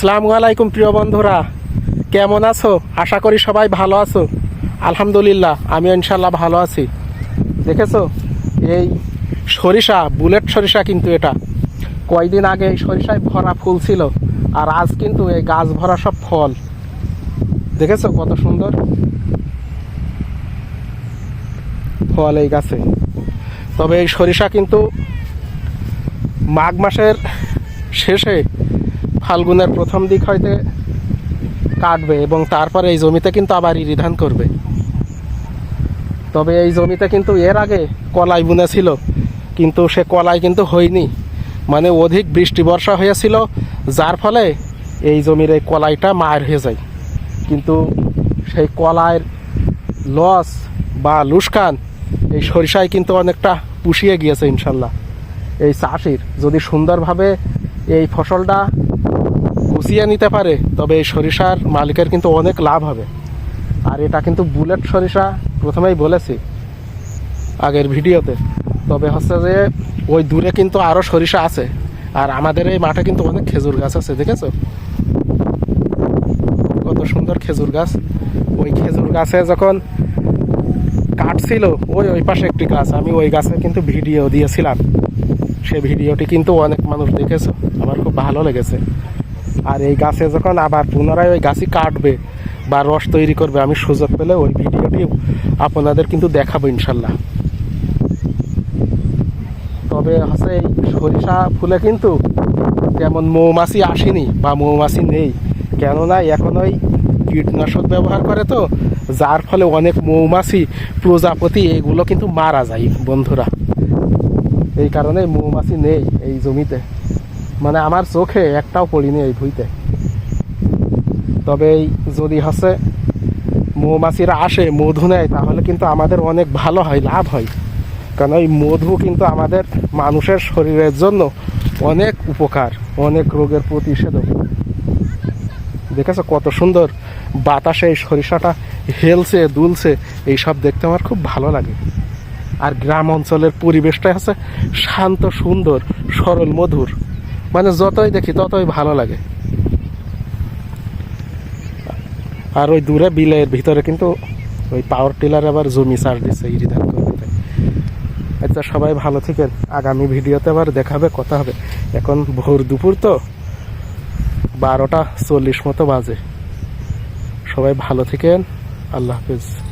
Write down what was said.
আসসালামু আলাইকুম প্রিয় বন্ধুরা। কেমন আছো? আশা করি সবাই ভালো আছো। আলহামদুলিল্লাহ আমি ইনশাল্লাহ ভালো আছি। দেখেছ? এই সরিষা, বুলেট সরিষা কিন্তু এটা। কয়দিন আগে এই সরিষায় ভরা ফুল ছিল, আর আজ কিন্তু এই গাছ ভরা সব ফল। দেখেছ কত সুন্দর? ফল এই গাছে। তবে এই সরিষা কিন্তু মাঘ মাসের শেষে ফাল্গুনের প্রথম দিক হইতে কাটবে এবং তারপরে এই জমিতে কিন্তু আবার ইরি ধান করবে। তবে এই জমিতে কিন্তু এর আগে কলাই বুনেছিল, কিন্তু সে কলাই কিন্তু হয়নি। মানে অধিক বৃষ্টি বর্ষা হয়েছিল, যার ফলে এই জমির এই কলাইটা মায়ের হয়ে যায়। কিন্তু সেই কলাইয়ের লস বা লুসকান এই সরিষায় কিন্তু অনেকটা পুষিয়ে গিয়েছে ইনশাল্লাহ। এই চাষির যদি সুন্দরভাবে এই ফসলটা গুছিয়ে নিতে পারে, তবে এই সরিষার মালিকের কিন্তু অনেক লাভ হবে। আর এটা কিন্তু বুলেট সরিষা, প্রথমেই বলেছি আগের ভিডিওতে। তবে হচ্ছে যে, ওই দূরে কিন্তু আরও সরিষা আছে, আর আমাদের এই মাঠে কিন্তু অনেক খেজুর গাছ আছে, দেখেছ? কত সুন্দর খেজুর গাছ। ওই খেজুর গাছে যখন কাটছিল, ওই ওই পাশে একটি গাছ, আমি ওই গাছে কিন্তু ভিডিও দিয়েছিলাম। সে ভিডিওটি কিন্তু অনেক মানুষ দেখেছ, আমার খুব ভালো লেগেছে। আর এই গাছে যখন আবার পুনরায় ওই গাছই কাটবে বা রস তৈরি করবে, আমি সুযোগ পেলে ওই ভিডিওটি আপনাদের কিন্তু দেখাবো ইনশাল্লাহ। তবে হচ্ছে এই সরিষা ফুলে কিন্তু তেমন মৌমাছি আসেনি বা মৌমাছি নেই। কেননা এখন ওই কীটনাশক ব্যবহার করে তো, যার ফলে অনেক মৌমাছি প্রজাপতি এগুলো কিন্তু মারা যায় বন্ধুরা। এই কারণে মৌমাছি নেই এই জমিতে। মানে আমার চোখে একটাও পড়িনি এই ভুইতে। তবে এই যদি হচ্ছে মৌমাছিরা আসে, মধু নেয়, তাহলে কিন্তু আমাদের অনেক ভালো হয়, লাভ হয়। কারণ এই মধু কিন্তু আমাদের মানুষের শরীরের জন্য অনেক উপকার, অনেক রোগের প্রতিষেধক। দেখেছ কত সুন্দর বাতাসে এই সরিষাটা হেলছে, দুলছে, এইসব দেখতে আমার খুব ভালো লাগে। আর গ্রাম অঞ্চলের পরিবেশটাই হচ্ছে শান্ত, সুন্দর, সরল, মধুর। মানে যতই দেখি ততই ভালো লাগে। আর ওই দূরে বিলের ভিতরে কিন্তু ওই পাওয়ার টিলার আবার জমি চাষ দিচ্ছে ইরি ধান করতে আচ্ছা সবাই ভালো থাকেন। আগামী ভিডিওতে আবার দেখাবে কথা হবে। এখন ভোর দুপুর তো, বারোটা চল্লিশ মতো বাজে। সবাই ভালো থাকেন। আল্লাহ হাফিজ।